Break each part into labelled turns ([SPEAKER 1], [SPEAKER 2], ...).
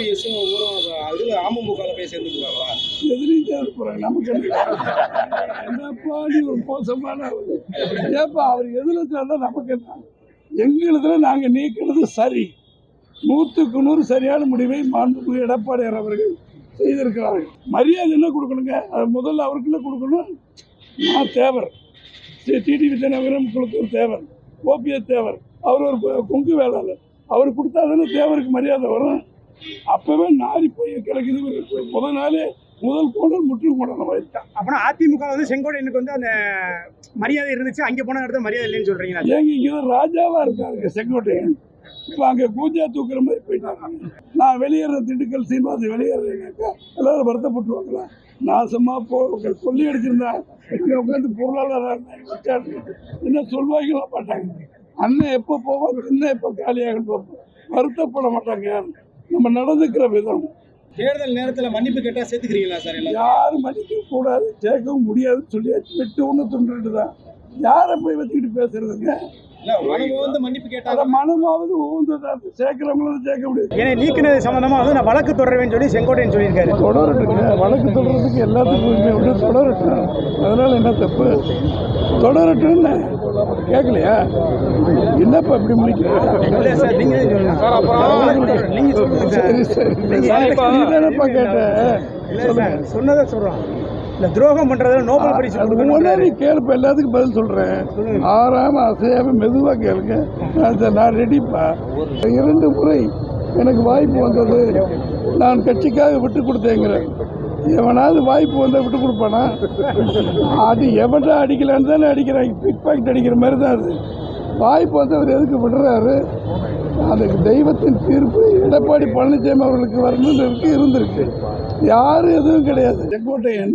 [SPEAKER 1] ஓபிஎஸும் இதுல அமமுகவில் போய் சேர்ந்துக்குவாங்களா?
[SPEAKER 2] எதிரிட்டே இருக்கிறாங்க நமக்கு என்னப்பா நீ ஒரு மோசமான ஏப்பா அவர் எதுல நமக்கு என்ன? எங்களுதுல நாங்க நீக்கிறது சரி. நூற்றுக்கு நூறு சரியான முடிவை மாண்புமிகு எடப்பாடியார் அவர்கள் செய்திருக்கிறார்கள். மரியாதை என்ன கொடுக்கணுங்க? அது முதல்ல அவருக்குள்ள கொடுக்கணும்? நான் தேவர். டிடிவி தினகரன் குளத்தூர் தேவர். ஓபிஎஸ் தேவர். அவர் ஒரு கொங்கு வேளாளர். அவர் கொடுத்தா தானே தேவருக்கு மரியாதை வரும். அப்பவே நாரி போய் கிடக்குது. முதல் நாளே முதல் கோடல் முற்று கொண்டன
[SPEAKER 1] அப்பனா அதிமுக வந்து செங்கோட்டையனுக்கு வந்து அந்த மரியாதை இருந்துச்சு. அங்க போன இடத்துல மரியாதை இல்லைன்னு சொல்றீங்களா?
[SPEAKER 2] ஏங்க இங்கே தான் ராஜாவா இருக்காருங்க செங்கோட்டையன். இப்போ அங்கே கூஜா தூக்குற மாதிரி போயிட்டாங்க. நான் வெளியேற திண்டுக்கல் சீனிவாசி வெளியேறேனாக்கா எல்லாரும் வருத்தப்பட்டுருவாங்களா? நாசமா போ கொல்லி அடிச்சிருந்தா இங்கே உட்காந்து பொருளாதார என்ன சொல்வாங்களா மாட்டாங்க. அண்ணன் எப்போ போவோம் இன்னும் எப்போ காலியாக வருத்தப்பட மாட்டாங்க நம்ம நடந்துக்கிற விதம்.
[SPEAKER 1] தேர்தல் நேரத்துல மன்னிப்பு கேட்டா சேர்த்துக்கிறீங்களா சார்
[SPEAKER 2] யாரும் மன்னிக்க கூடாது கேட்கவும் முடியாதுன்னு சொல்லியாச்சு. வெட்டு ஒன்று துண்டுட்டு தான் யாரை போய் வச்சுக்கிட்டு பேசுறதுங்க? மனமாவது ஊந்ததா சேர்க்கிறவங்களும் சேர்க்க முடியாது
[SPEAKER 1] ஏன்னா நீக்கினது சம்பந்தமா வந்து நான் வழக்கு தொடர்வேன்னு சொல்லி செங்கோட்டையன் சொல்லியிருக்காரு.
[SPEAKER 2] தொடரட்டுங்க. வழக்கு தொடர்றதுக்கு எல்லாத்துக்கும் உரிமை உண்டு. தொடரட்டும். அதனால என்ன தப்பு? தொடரட்டும்னு கேட்கலையா? என்னப்பா இப்படி முடிக்கிறேன்
[SPEAKER 1] சார் நீங்க சார் அப்புறம் நீங்க சொல்லுங்க
[SPEAKER 2] சரி. சரி நீ தானப்பா கேட்ட
[SPEAKER 1] சொன்னதை சொல்றோம். இந்த துரோகம் பண்றதுல நோபல் பரிசு கொடுக்கணும்
[SPEAKER 2] நீ கேளுப்ப எல்லாத்துக்கும் பதில் சொல்கிறேன் ஆறாம அசையாம மெதுவாக கேளுங்க. நான் ரெடிப்பா இரண்டு முறை எனக்கு வாய்ப்பு வந்தது. நான் கட்சிக்காக விட்டு கொடுத்தேங்கிறேன். எவனாவது வாய்ப்பு வந்தால் விட்டு கொடுப்பானா? அது எவன்டா அடிக்கலான்னு தானே அடிக்கிறாங்க. பிக் பாக்கெட் அடிக்கிற மாதிரி தான் அது. வாய்ப்பு வந்து அவர் எதுக்கு விடுறாரு? அதுக்கு தெய்வத்தின் தீர்ப்பு எடப்பாடி பழனிசாமி அவர்களுக்கு வரணும்னு இருக்கு இருந்திருக்கு. யாரும் எதுவும் கிடையாது. செங்கோட்டையன்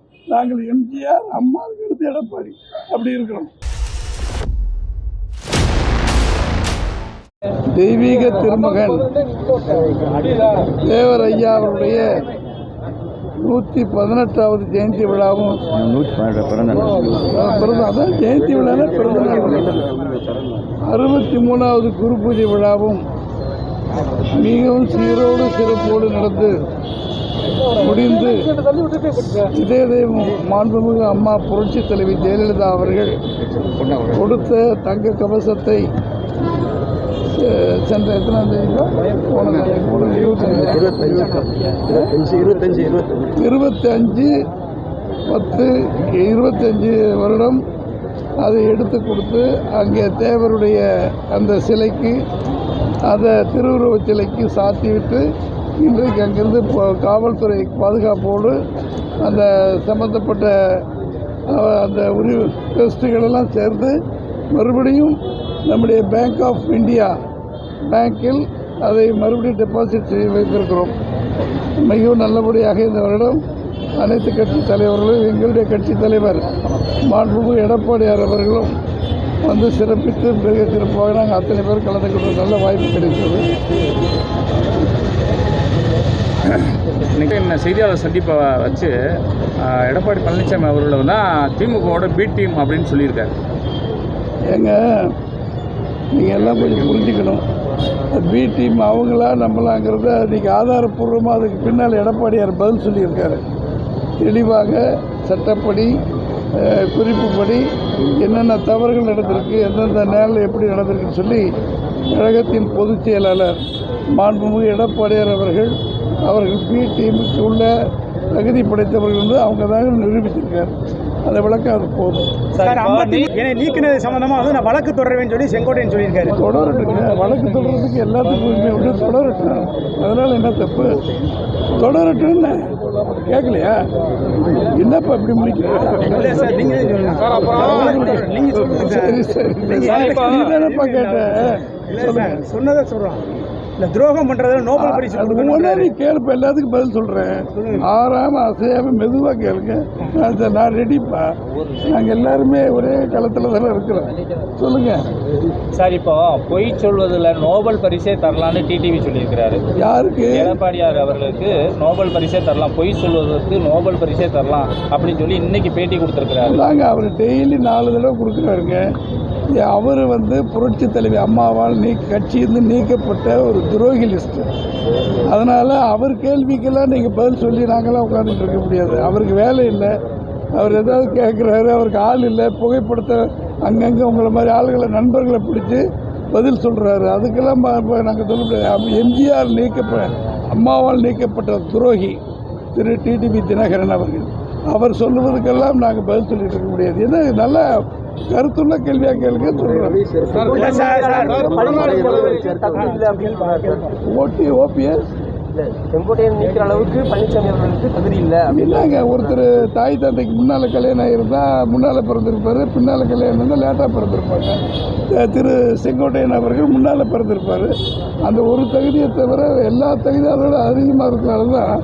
[SPEAKER 2] நாங்கள் எம்ஜிஆர் அம்மாவுக்கு அடுத்து எடப்பாடி. அப்படி இருக்கிறோம். தெய்வீக திருமகன் தேவர் ஐயா அவருடைய நூற்றி பதினெட்டாவது ஜெயந்தி விழாவும்
[SPEAKER 3] நூற்றி பிறந்த
[SPEAKER 2] அதான் ஜெயந்தி விழானா பிறந்த அறுபத்தி மூணாவது குரு பூஜை விழாவும் மிகவும் சீரோடு சிறப்போடு நடந்து முடிந்து இதே மாண்புமிகு அம்மா புரட்சி தலைவி ஜெயலலிதா அவர்கள் கொடுத்த தங்க கவசத்தை சென்ற எத்தனாம் தேதி போன போன இருபத்தஞ்சு பத்து இருபத்தஞ்சு வருடம் அதை எடுத்து கொடுத்து அங்கே தேவருடைய அந்த சிலைக்கு அந்த திருவுருவச் சிலைக்கு சாத்திவிட்டு இன்றைக்கு அங்கிருந்து காவல்துறை பாதுகாப்போடு அந்த சம்பந்தப்பட்ட அந்த உரி டெஸ்ட்டுகளெல்லாம் சேர்ந்து மறுபடியும் நம்முடைய பேங்க் ஆஃப் இந்தியா பேங்கில் அதை மறுபடியும் டெபாசிட் செய்ய வைத்திருக்கிறோம். மிகவும் நல்லபடியாக இந்த வருடம் அனைத்து கட்சி தலைவர்களும் எங்களுடைய கட்சி தலைவர் மாண்புமிகு எடப்பாடியார் அவர்களும் வந்து சிறப்பித்து மிக சிறப்பாக நாங்கள் அத்தனை பேர் கலந்து கொள்ள நல்ல வாய்ப்பு கிடைத்தது.
[SPEAKER 4] இன்னைக்கு என்ன செய்தியாளர் சந்திப்பை வச்சு எடப்பாடி பழனிசாமி அவர்கள் தான் திமுகவோட பி டீம் அப்படின்னு சொல்லியிருக்காரு.
[SPEAKER 2] ஏங்க நீங்கள் எல்லாம் கொஞ்சம் புரிஞ்சுக்கணும். பி டீம் அவங்களா நம்மளாங்கிறத இன்றைக்கி ஆதாரப்பூர்வமாக அதுக்கு பின்னால் எடப்பாடியார் பதில் சொல்லியிருக்காரு. தெளிவாக சட்டப்படி குறிப்புப்படி என்னென்ன தவறுகள் நடந்திருக்கு எந்தெந்த நேரில் எப்படி நடந்திருக்குன்னு சொல்லி கழகத்தின் பொதுச் செயலாளர் மாண்புமிகு எடப்பாடியார் அவர்கள் அவர்கள் பி டீமுக்கு உள்ள தகுதி படைத்தவர்கள் வந்து அவங்க தாங்க நிரூபிச்சிருக்காரு. அந்த விளக்கம் அது போதும்
[SPEAKER 1] ஏன்னா நீக்கினது சம்பந்தமா? வந்து நான் வழக்கு தொடர்வேன்னு சொல்லி செங்கோட்டையன் சொல்லியிருக்காரு.
[SPEAKER 2] தொடரட்டுங்க. வழக்கு தொடர்றதுக்கு எல்லாத்துக்கும் உரிமை உண்டு. தொடரட்டும். அதனால என்ன தப்பு? தொடரட்டும்னு கேட்கலையா என்னப்பா இப்படி முடிக்கிறேன்
[SPEAKER 1] சார் நீங்க சார்.
[SPEAKER 2] நீ தானப்பா கேட்ட?
[SPEAKER 1] சொன்னதை சொல்றோம் இந்த துரோகம் பண்றதுல நோபல் பரிசு
[SPEAKER 2] அது நீ கேளுப்ப எல்லாத்துக்கும் பதில் சொல்கிறேன் ஆறாம அசையாம மெதுவாக கேளுங்க. நான் நான் ரெடிப்பா நாங்கள் எல்லாருமே ஒரே களத்தில் தானே இருக்கிறோம். சொல்லுங்கள்
[SPEAKER 5] சார் இப்போ பொய் சொல்வதில் நோபல் பரிசே தரலான்னு டிடிவி சொல்லியிருக்கிறாரு.
[SPEAKER 2] யாருக்கு?
[SPEAKER 5] எடப்பாடியார் அவர்களுக்கு நோபல் பரிசே தரலாம் பொய் சொல்வதற்கு நோபல் பரிசே தரலாம் அப்படின்னு சொல்லி இன்னைக்கு பேட்டி கொடுத்துருக்கிறாரு.
[SPEAKER 2] நாங்கள் அவர் டெய்லி நாலு தடவை கொடுக்குறாருங்க. அவர் வந்து புரட்சி தலைவி அம்மாவால் நீ கட்சியிலிருந்து நீக்கப்பட்ட ஒரு துரோகி லிஸ்ட்டு அதனால் அவர் கேள்விக்கெல்லாம் நீங்கள் பதில் சொல்லி நாங்களாம் உட்காந்துட்டு இருக்க முடியாது. அவருக்கு வேலை இல்லை. அவர் ஏதாவது கேட்குறாரு அவருக்கு ஆள் இல்லை. புகைப்படத்தை அங்கங்கே உங்களை மாதிரி ஆளுகளை நண்பர்களை பிடிச்சி பதில் சொல்கிறாரு அதுக்கெல்லாம் நாங்கள் சொல்ல முடியாது. எம்ஜிஆர் நீக்கப்ப அம்மாவால் நீக்கப்பட்ட துரோகி திரு டிடிபி தினகரன் அவர்கள். அவர் சொல்லுவதுக்கெல்லாம் நாங்கள் பதில் சொல்லிட்டு இருக்க முடியாது. ஏன்னா நல்லா கருத்துள்ள கேள்வியாக கேளுங்க சொல்கிறோம்
[SPEAKER 1] இல்ல சார், சார்,
[SPEAKER 2] ஓடி ஓபிஎஸ்
[SPEAKER 6] செங்கோட்டையன் அளவுக்கு பழனிசாமி அவர்களுக்கு தகுதி இல்லை
[SPEAKER 2] இல்லைங்க ஒருத்தர் தாய் தந்தைக்கு முன்னால் கல்யாணம் ஆகிருந்தா முன்னால் பிறந்திருப்பார் பின்னால் கல்யாணம் இருந்தால் லேட்டாக பிறந்திருப்பாங்க திரு செங்கோட்டையன் அவர்கள் முன்னால் பிறந்திருப்பார் அந்த ஒரு தகுதியை தவிர எல்லா தகுதியும் அதோட அதிகமாக இருக்கிறனால தான்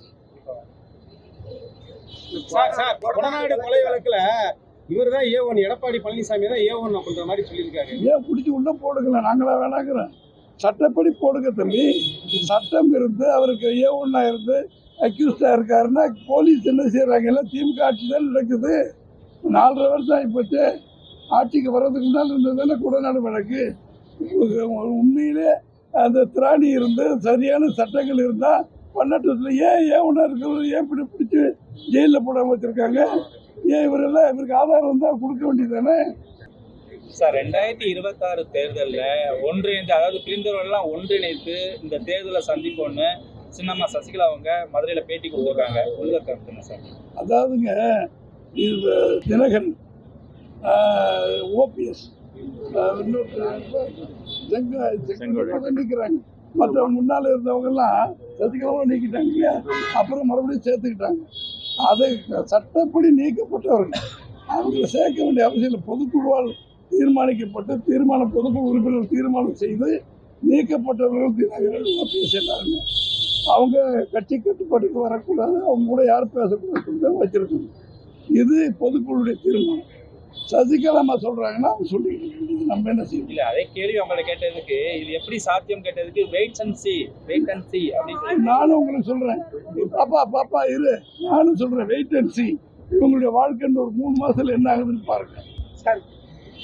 [SPEAKER 7] சார் சார் கொடநாடு கொலை வழக்குல இவர் தான் ஏ ஒன் எடப்பாடி பழனிசாமி தான் ஏ ஒன் அப்படின்ற மாதிரி சொல்லியிருக்காரு.
[SPEAKER 2] ஏன் பிடிச்சி உள்ள போடுங்கள நாங்களா வேணாங்கிறோம். சட்டப்படி போடுங்க தம்பி. சட்டம் இருந்து அவருக்கு ஏ ஒன்னா இருந்து அக்யூஸ்டாக இருக்காருன்னா போலீஸ் என்ன செய்கிறாங்க எல்லாம் திமுக ஆட்சி தான் நடக்குது. நாலரை வருஷம் ஆகிப்போச்சு. ஆட்சிக்கு வர்றதுக்கு முன்னால் இருந்தது தானே குடநாடு வழக்கு? உண்மையிலே அந்த திராணி இருந்து சரியான சட்டங்கள் இருந்தால் பண்ணட்டத்தில் ஏன் ஏன் ஒன்றா இருக்கிறது ஏன் இப்படி பிடிச்சி ஜெயிலில் போடாமல் வச்சுருக்காங்க? ஏன் இவரெல்லாம் இவருக்கு ஆதாரம் இருந்தால் கொடுக்க வேண்டியதானே
[SPEAKER 5] சார் ரெண்டாயிரத்தி இருபத்தாறு தேர்தலில் ஒன்றிணைந்து அதாவது பிரிந்தவர்கள்லாம் ஒன்றிணைத்து இந்த தேர்தலை சந்திப்போன்னு சின்னம்மா சசிகலா அவங்க மதுரையில் பேட்டி கொடுத்துருக்காங்க. உங்க கருத்துங்க சார்?
[SPEAKER 2] அதாவதுங்க இது தினகரன் ஓபிஎஸ் நீக்கிறாங்க. மற்ற முன்னால் இருந்தவங்கெல்லாம் சசிகலாவும் நீக்கிட்டாங்க இல்லையா? அப்புறம் மறுபடியும் சேர்த்துக்கிட்டாங்க. அதை சட்டப்படி நீக்கப்பட்டவர்கள். அவங்களை சேர்க்க வேண்டிய அவசியம் இல்லை. பொதுக்குழுவால் தீர்மானிக்கப்பட்டு தீர்மானம் பொதுக்குழு உறுப்பினர் தீர்மானம் செய்து நீக்கப்பட்டவர்கள் தினகரன் ஓபிஎஸ் எல்லாருமே. அவங்க கட்சி கட்டுப்பாட்டுக்கு வரக்கூடாது. அவங்க கூட யார் பேசக்கூடாது வச்சிருக்காங்க வச்சிருக்கணும் இது பொதுக்குழுடைய தீர்மானம். சசிகலா அம்மா சொல்றாங்கன்னா அவங்க சொல்லிக்கிட்டு இருக்காங்க. நம்ம என்ன செய்யணும்?
[SPEAKER 5] இல்ல அதே கேள்வி உங்களை கேட்டதுக்கு இது எப்படி சாத்தியம் கேட்டதுக்கு wait and see wait and see அப்படின்னு சொல்லி.
[SPEAKER 2] நானும் உங்களுக்கு சொல்றேன். பாப்பா பாப்பா இரு. நானும் சொல்றேன் வெயிட் அண்ட் சி இவங்களுடைய வாழ்க்கைன்னு ஒரு மூணு மாசத்துல என்ன ஆகுதுன்னு பாருங்க.
[SPEAKER 1] சார்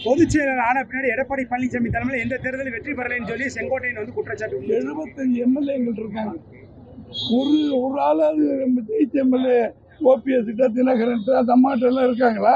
[SPEAKER 1] பொதுச் செயலர் ஆன பின்னாடி எடப்பாடி பழனிசாமி தலைமையில் எந்த தேர்தலில் வெற்றி பெறலைன்னு சொல்லி செங்கோட்டையன் வந்து குற்றச்சாட்டு.
[SPEAKER 2] எழுபத்தஞ்சு எம்எல்ஏங்கள் இருக்காங்க. ஒரு ஒரு ஆளாவது ஜெயிச்ச எம்எல்ஏ ஓபிஎஸ் கிட்ட தினகரன் அந்த அம்மாட்ட எல்லாம் இருக்காங்களா?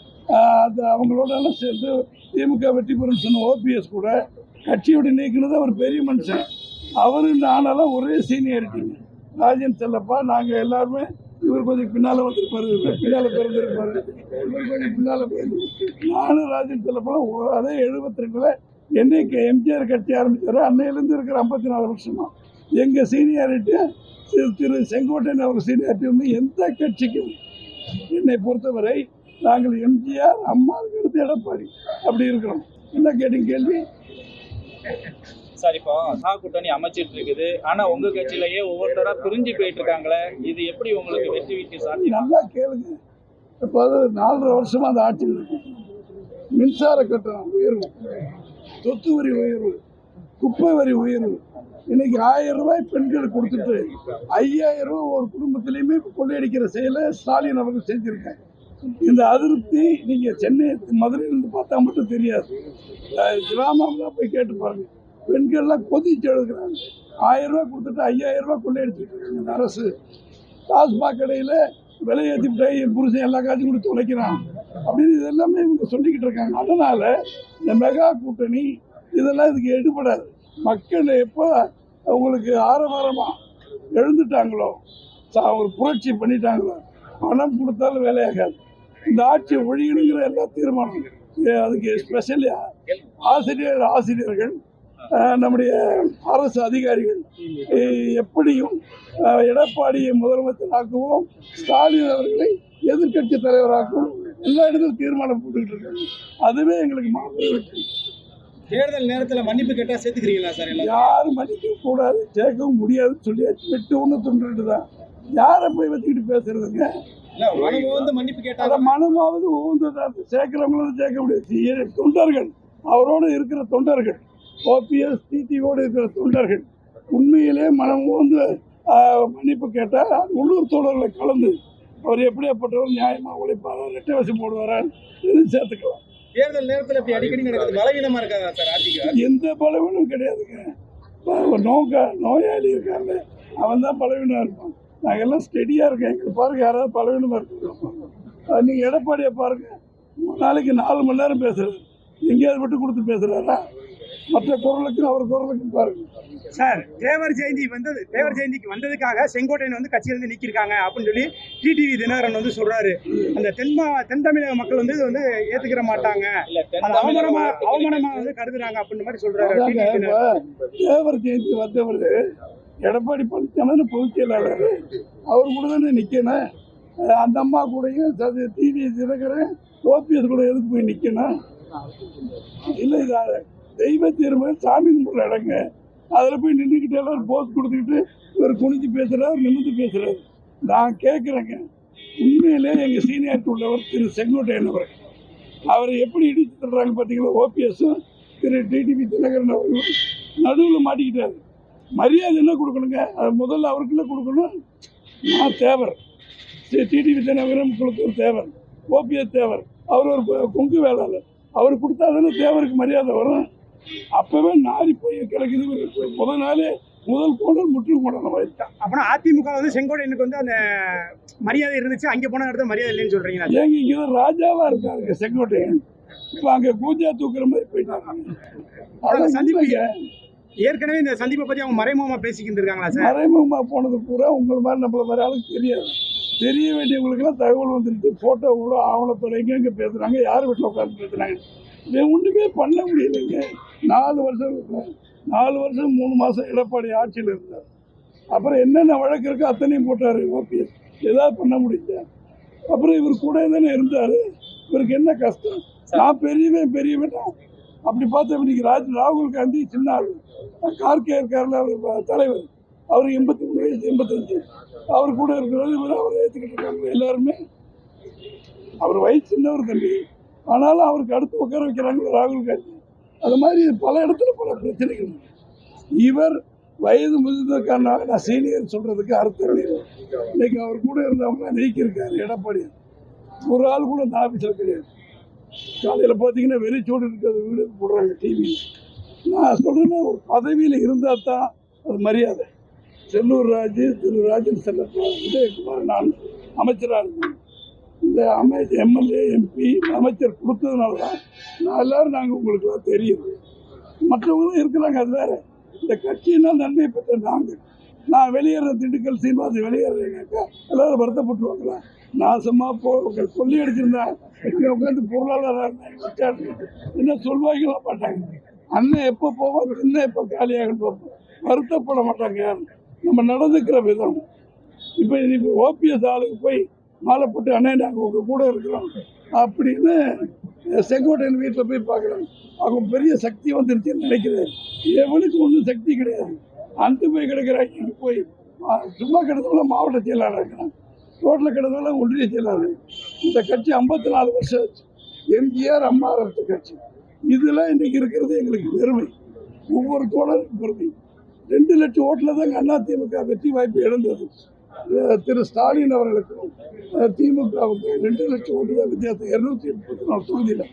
[SPEAKER 2] அது அவங்களோட எல்லாம் சேர்ந்து திமுக வெற்றி பெறும் சொன்ன ஓபிஎஸ் கூட கட்சியோட நீக்கினது அவர் பெரிய மனுஷன். அவரு நானெல்லாம் ஒரே சீனியாரிட்டிங்க. ராஜன் செல்லப்பா நாங்கள் எல்லாருமே இவர் கொஞ்சம் பின்னால் வந்திருப்பாரு பின்னால் பிறந்திருப்பாரு. இவர் கொஞ்சம் பின்னால் நானும் ராஜன் செல்லப்பா அதே எழுபத்தி ரெண்டில் என்னைக்கு எம்ஜிஆர் கட்சி ஆரம்பித்தார் அன்னையிலேருந்து இருக்கிற ஐம்பத்தி நாலு வருஷமா. எங்கள் சீனியாரிட்டி திரு செங்கோட்டையன் அவர் சீனியாரிட்டி வந்து எந்த கட்சிக்கும் என்னை பொறுத்தவரை நாங்கள் எம்ஜிஆர் அம்மாவுக்கு அடுத்து எடப்பாடி. அப்படி இருக்கிறோம். என்ன கேட்டீங்க கேள்வி?
[SPEAKER 5] சார் இப்போ சா கூட்டணி அமைச்சிட்டு இருக்குது. ஆனா உங்க கட்சியிலேயே ஒவ்வொருத்தரா பிரிஞ்சு போயிட்டு இருக்காங்களே இது எப்படி உங்களுக்கு வெற்றி வீட்டு சாத்தியம்?
[SPEAKER 2] நல்லா கேளுங்க. இப்போ அது நாலரை வருஷமா அந்த ஆட்சியில் இருக்கு. மின்சார கட்டணம் உயர்வு சொத்து வரி உயர்வு குப்பை வரி உயர்வு. இன்னைக்கு ஆயிரம் ரூபாய் பெண்களுக்கு கொடுத்துட்டு ஐயாயிரம் ரூபாய் ஒரு குடும்பத்திலையுமே கொள்ளையடிக்கிற செயலை ஸ்டாலின் அவர்கள் செஞ்சிருக்காங்க இந்த அதிருப்தி நீங்கள் சென்னை மதுரையிலிருந்து பார்த்தா மட்டும் தெரியாது. கிராமம்லாம் போய் கேட்டு பாருங்க. பெண்கள்லாம் கொதிச்சு எழுதுகிறாங்க ஆயிரம் ரூபாய் கொடுத்துட்டு ஐயாயிரம் ரூபாய் கொள்ளையடிச்சிட்டு இருக்காங்க இந்த அரசு. டாஸ்மாக் கடையில் விலையேற்றி ஏற்றிவிட்டா என் புருஷன் எல்லா காட்சியும் கொடுத்து உழைக்கிறான். அப்படின்னு இது எல்லாமே இவங்க சொல்லிக்கிட்டு இருக்காங்க. அதனால் இந்த மெகா கூட்டணி இதெல்லாம் இதுக்கு எடுபடாது. மக்கள் எப்போ அவங்களுக்கு ஆரவாரமாக எழுந்துட்டாங்களோ அவங்க ஒரு புரட்சி பண்ணிட்டாங்களோ பணம் கொடுத்தாலும் வேலையாகாது. இந்த ஆட்சி ஒழியணுங்கிற எல்லா தீர்மானம் அதுக்கு ஸ்பெஷலி ஆசிரியர் ஆசிரியர்கள் நம்முடைய அரசு அதிகாரிகள் எப்படியும் எடப்பாடியை முதலமைச்சர் ஆக்குவோம் ஸ்டாலின் அவர்களை எதிர்க்கட்சி தலைவராக்குவோம் எல்லா இடத்துலையும் தீர்மானம் போட்டுக்கிட்டு இருக்காங்க. அதுவே எங்களுக்கு வெற்றி.
[SPEAKER 7] தேர்தல் நேரத்துல மன்னிப்பு கேட்டா சேர்த்துக்கிறீங்களா சார்
[SPEAKER 2] யாரும் மன்னிக்க கூடாது. சேர்க்கவும் முடியாதுன்னு சொல்லியாச்சு. வெட்டு ஒன்று தொண்டு தான். யாரை போய் வச்சுக்கிட்டு பேசுறதுங்க? மனமாவது உகந்ததாக சேர்க்கிறவங்களும் சேர்க்க முடியாது தொண்டர்கள். அவரோடு இருக்கிற தொண்டர்கள். ஓபிஎஸ் டிடிஓடு இருக்கிற தொண்டர்கள். உண்மையிலே மனம் ஆஹ், மன்னிப்பு கேட்டால் உள்ளூர் தோழர்களை கலந்து அவர் எப்படியாப்பட்டவர் நியாயமாக உழைப்பாரா ரெட்டை வசம் போடுவாரா இது சேர்த்துக்கலாம்.
[SPEAKER 7] தேர்தல் நேரத்துல இப்படி அடிக்கடி நடக்குது. பலவீனமா இருக்காதா சார் ஆட்சிக்கு
[SPEAKER 2] எந்த பலவீனம் கிடையாதுங்க. ஒரு நோக்க நோயாளி இருக்காங்க. அவன் தான் பலவீனம் இருப்பான். நாங்கள் எல்லாம் ஸ்டெடியாக இருக்கோம். எங்களுக்கு பாருங்க யாராவது பலவீனமாக இருக்கு நீங்கள் எடப்பாடியை பாருங்க. மூணு நாளைக்கு நாலு மணி நேரம் பேசுறது எங்கேயாவது விட்டு கொடுத்து பேசுகிறாரா மற்ற குரலுக்கும் அவர் குரலுக்கும் பாருங்க.
[SPEAKER 1] சார் தேவர் ஜெயந்தி வந்தது தேவர் ஜெயந்திக்கு வந்ததுக்காக செங்கோட்டையன் வந்து கட்சியிலிருந்து நீக்கியிருக்காங்க அப்படின்னு சொல்லி டிடிவி தினகரன் வந்து சொல்றாரு. அந்த தென் மா- தென் தமிழக மக்கள் வந்து இது வந்து ஏத்துக்கிற மாட்டாங்க.
[SPEAKER 5] இல்ல தென்
[SPEAKER 1] அது
[SPEAKER 5] தமிழக
[SPEAKER 1] அவமானமா. அவமானமா வந்து கருதுறாங்க அப்படின்னு மாதிரி சொல்றாரு
[SPEAKER 2] தேவர் ஜெயந்தி வந்தவர் எடப்பாடி பழனிசாமி பொதுச் செயலாளர். அவர் கூட தானே நிற்கணும் அந்த அம்மா கூடயும் சதி டிவி தினகரன் ஓபிஎஸ் கூட எதுக்கு போய் நிற்கணும் இல்லை இது தெய்வ தீர்மானம் சாமி கும்பிட்ற இடங்க. அதில் போய் நின்றுக்கிட்டு எல்லாரும் போஸ் கொடுத்துக்கிட்டு இவர் குனிஞ்சு பேசுகிறார் நிமிந்து பேசுகிறார் நான் கேட்குறேங்க உண்மையிலே எங்கள் சீனியாரிட்டி உள்ளவர் திரு. செங்கோட்டையன் அவர் அவரை எப்படி இடிச்சு தர்றாங்க பார்த்தீங்களா ஓபிஎஸும் திரு. டிடிபி தினகரன் அவர்களும் நடுவில் மாட்டிக்கிட்டாரு. மரியாதை என்ன கொடுக்கணுங்க? அது முதல்ல அவருக்குள்ள கொடுக்கணும்? நான் தேவர். டிடிவி தினகரன் ஒரு தேவர். ஓபிஎஸ் தேவர். அவர் ஒரு கொங்கு வேளாளர். அவர் கொடுத்தா தானே தேவருக்கு மரியாதை வரும்? அப்போவே நாரி போய் கிடக்குது. முதல் நாளே முதல் கோணல் முற்று கோணல் வைத்தான்
[SPEAKER 1] அப்பனா அதிமுக வந்து செங்கோட்டையனுக்கு வந்து அந்த மரியாதை இருந்துச்சு. அங்க போன இடத்துல மரியாதை இல்லைன்னு சொல்றீங்களா?
[SPEAKER 2] ஏங்க இங்கே தான் ராஜாவாக இருக்காருங்க செங்கோட்டையன். இப்போ அங்கே கூஜா தூக்குற மாதிரி போயிட்டாங்க.
[SPEAKER 1] அந்த சந்திப்பு
[SPEAKER 2] உண்மைங்க.
[SPEAKER 1] ஏற்கனவே இந்த சந்திப்பை பத்தி அவங்க மறைமுகமா பேசிக்கிட்டு இருக்காங்களா சார்?
[SPEAKER 2] மறைமுகமாக போனது பூரா உங்களை மாதிரி நம்மள மாதிரி ஆளுக்கு தெரியாது. தெரிய வேண்டியவங்களுக்குலாம் தகவல் வந்துருச்சு. ஃபோட்டோ கூட ஆவணத்தோட எங்கெங்கே பேசுகிறாங்க யார் வீட்டில் உட்காந்து பேசுகிறாங்க இதை ஒன்றுமே பண்ண முடியலைங்க. நாலு வருஷம் நாலு வருஷம் மூணு மாதம் எடப்பாடி ஆட்சியில் இருந்தார். அப்புறம் என்னென்ன வழக்கு இருக்கோ அத்தனையும் போட்டார் ஓபிஎஸ். ஏதாவது பண்ண முடியல. அப்புறம் இவர் கூட தானே இருந்தார். இவருக்கு என்ன கஷ்டம்? நான் பெரியவன் பெரியவன் அப்படி பார்த்தா இன்னைக்கு ராஜ் ராகுல் காந்தி சின்ன ஆள் கார்கே இருக்காருல்ல தலைவர். அவர் எண்பத்தி மூணு வயசு எண்பத்தஞ்சு. அவர் கூட இருக்கிறது இவர் அவரை ஏற்றுக்கிட்டு இருக்காங்க எல்லாருமே. அவர் வயசு சின்னவர் தம்பி. ஆனாலும் அவருக்கு அடுத்து உட்கார வைக்கிறாங்க ராகுல் காந்தி. அது மாதிரி பல இடத்துல பல பிரச்சனைகள் இவர் வயது முதிர்ந்ததுக்கான நான் சீனியர் சொல்கிறதுக்கு அர்த்தம் இல்லை. இன்னைக்கு அவர் கூட இருந்தவங்க நீக்கியிருக்காரு எடப்பாடி ஒரு ஆள் கூட இந்த ஆஃபீஸில் கிடையாது. காலையில் பார்த்தீங்கன்னா வெறிச்சோடு இருக்கிறது வீடு போடுறாங்க டிவி நான் சொல்கிறேன்னா ஒரு பதவியில் இருந்தால் தான் அது மரியாதை. செல்லூர் ராஜு திரு ராஜன் செல்லப்பா உதயகுமார் நான் அமைச்சராக இருந்தேன். இந்த அமை எம்எல்ஏ எம்பி அமைச்சர் கொடுத்ததுனால தான் நான் எல்லோரும் நாங்கள் உங்களுக்குலாம் தெரியும் மற்றவங்களும் இருக்கிறாங்க அது வேற. இந்த கட்சியினால் நன்மை பெற்ற நாங்கள். நான் வெளியேற திண்டுக்கல் சீனிவாசன் வெளியேறேனாக்கா எல்லாரும் வருத்தப்பட்டுருவாங்களா? நாசமாக போ கொல்லி அடிச்சிருந்தேன் இங்கே உட்காந்து பொருளாதார என்ன சொல்வாங்களா மாட்டாங்க. அண்ணன் எப்போ போவோம் இன்னும் எப்போ காலியாக வருத்தப்பட மாட்டாங்க நம்ம நடந்துக்கிற விதம். இப்போ இப்போ ஓபிஎஸ் ஆளுக்கு போய் மாலை போட்டு அண்ணன் நாங்கள் உங்கள் கூட இருக்கிறோம். அப்படின்னு செங்கோட்டையன் வீட்டில் போய் பார்க்குறாங்க அவங்க பெரிய சக்தி வந்துருச்சுன்னு நினைக்கிறேன். எவனுக்கு ஒன்றும் சக்தி கிடையாது. அந்து போய் கிடக்கிறாங்க. இங்கே போய் சும்மா கிடந்தவங்கள மாவட்ட செயலாளர் இருக்கிறான் ரோட்டில் கிடந்தவங்கள ஒன்றிய செயலாளர். இந்த கட்சி ஐம்பத்தி நாலு வருஷம் ஆச்சு. எம்ஜிஆர் அம்மா அரசு கட்சி. இதெல்லாம் இன்றைக்கி இருக்கிறது எங்களுக்கு பெருமை. ஒவ்வொரு தோழருக்கும் பெருமை. ரெண்டு லட்சம் ஓட்டில் அண்ணா திமுக வெற்றி வாய்ப்பு இழந்தது. திரு ஸ்டாலின் அவர்களுக்கும் அஹ் திமுகவுக்கு ரெண்டு லட்சம் ஓட்டு தான் வித்தியாசம். இரநூத்தி முப்பத்தி நாலு தொகுதியில்.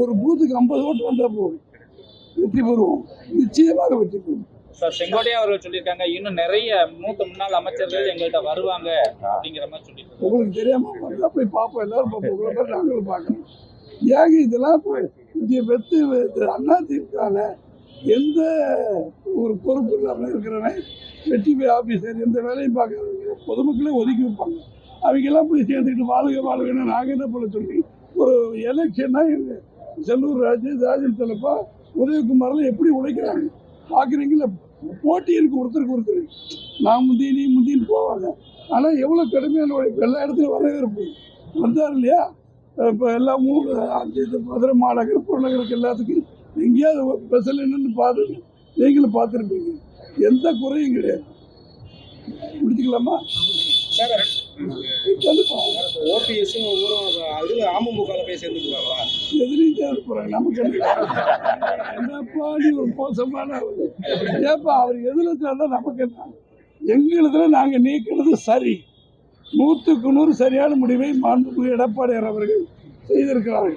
[SPEAKER 2] ஒரு பூத்துக்கு ஐம்பது ஓட்டு வந்தால் போதும். வெற்றி பெறுவோம். நிச்சயமாக வெற்றி பெறுவோம்.
[SPEAKER 5] சார் செங்கோட்டையா அவர்கள் சொல்லியிருக்காங்க இன்னும் நிறைய மூத்த முன்னாள் அமைச்சர்கள் எங்கள்கிட்ட வருவாங்க அப்படிங்கிற மாதிரி சொல்லியிருக்காங்க.
[SPEAKER 2] உங்களுக்கு தெரியாம வந்தா போய் பார்ப்போம் எல்லாரும் பார்ப்போம். உங்களை மாதிரி நாங்களும் பார்க்கணும். ஏங்க இதெல்லாம் போய் இங்கே வெத்து அண்ணா திமுகவில் எந்த ஒரு பொறுப்பு இல்லாமல் இருக்கிறவன் வெற்றி ஆஃபீஸர் எந்த வேலையும் பார்க்கறவங்க பொதுமக்களே ஒதுக்கி வைப்பாங்க. அவங்கெல்லாம் போய் சேர்ந்துக்கிட்டு வாழ்க வாழ்கன்னு நாங்கள் என்ன பண்ண சொல்லி ஒரு எலெக்ஷன்னா எங்கள் செல்லூர் ராஜு ராஜன் செல்லப்பா உதயகுமாரில் எப்படி உழைக்கிறாங்க? பார்க்குறீங்களா? போட்டி இருக்கு ஒருத்தருக்கு ஒருத்தர் நான் முந்தி நீ முந்தின்னு போவாங்க. ஆனால் எவ்வளோ கடுமையான உழைப்பு? எல்லா இடத்துலையும் வரவேற்பு. வந்தார் இல்லையா? இப்போ எல்லா மூணு அஞ்சு இது மதுரை மாநகர் புறநகருக்கு எல்லாத்துக்கும் எங்கேயாவது ஸ்பெஷல் என்னன்னு பார்த்து நீங்களும் பார்த்துருப்பீங்க. எந்த குறையும் கிடையாது. முடிச்சுக்கலாமா? கண்டிப்பா.
[SPEAKER 7] ஓபிஎஸும் ஒவ்வொரு இதுல அமமுக போய் சேர்ந்துக்குவாங்களா
[SPEAKER 2] எதிரியும் சேர போகிறாங்க நமக்கு என்ன என்னப்பா நீ ஒரு மோசமான ஆளு. ஏப்பா அவர் எதில் சேர்ந்தா நமக்கு என்ன எங்களுதுல நாங்கள் நீக்கிறது சரி நூற்றுக்கு நூறு சரியான முடிவை மாண்புமிகு எடப்பாடியார் அவர்கள் செய்திருக்கிறார்கள்